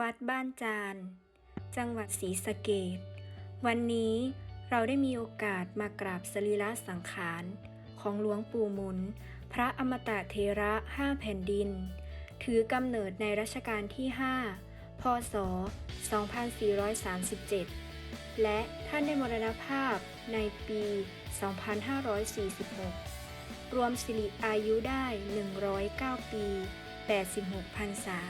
วัดบ้านจาน จังหวัดศรีสะเกษวันนี้เราได้มีโอกาสมากราบสรีระสังขาร ของหลวงปู่หมุน พระอมตะเทระห้าแผ่นดิน ถือกำเนิดในรัชกาลที่ 5 พศ 2437 และท่านได้มรณภาพในปี 2546 รวมสิริอายุได้ 109 ปี 86พรรษา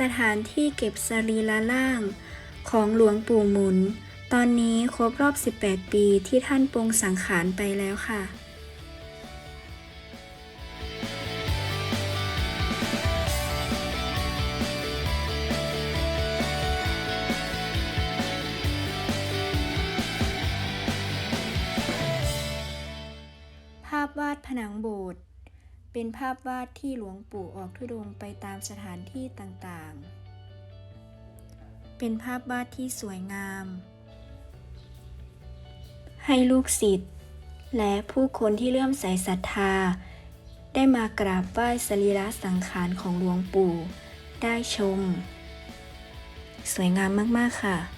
สถานที่เก็บสรีระล่าง ของหลวงปู่หมุน ตอนนี้ครบรอบ 18 ปีที่ท่านปรงสังขารไปแล้วค่ะภาพวาดผนังโบสถ์ เป็นภาพวาดที่หลวงปู่ออกทุดงไปตามสถานที่ต่างๆ เป็นภาพวาดที่สวยงาม ให้ลูกศิษย์และผู้คนที่เลื่อมใสศรัทธา ได้มากราบไหว้สรีระสังขารของหลวงปู่ ได้ชม สวยงามมาก ๆ ค่ะ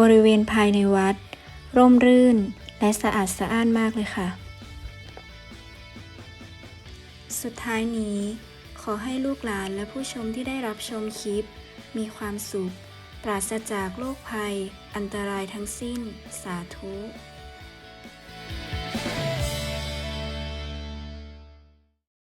บริเวณภายในวัด ร่มรื่นและสะอาดสะอ้านมากเลยค่ะ สุดท้ายนี้ ขอให้ลูกหลานและผู้ชมที่ได้รับชมคลิป มีความสุข ปราศจากโรคภัย อันตรายทั้งสิ้น สาธุ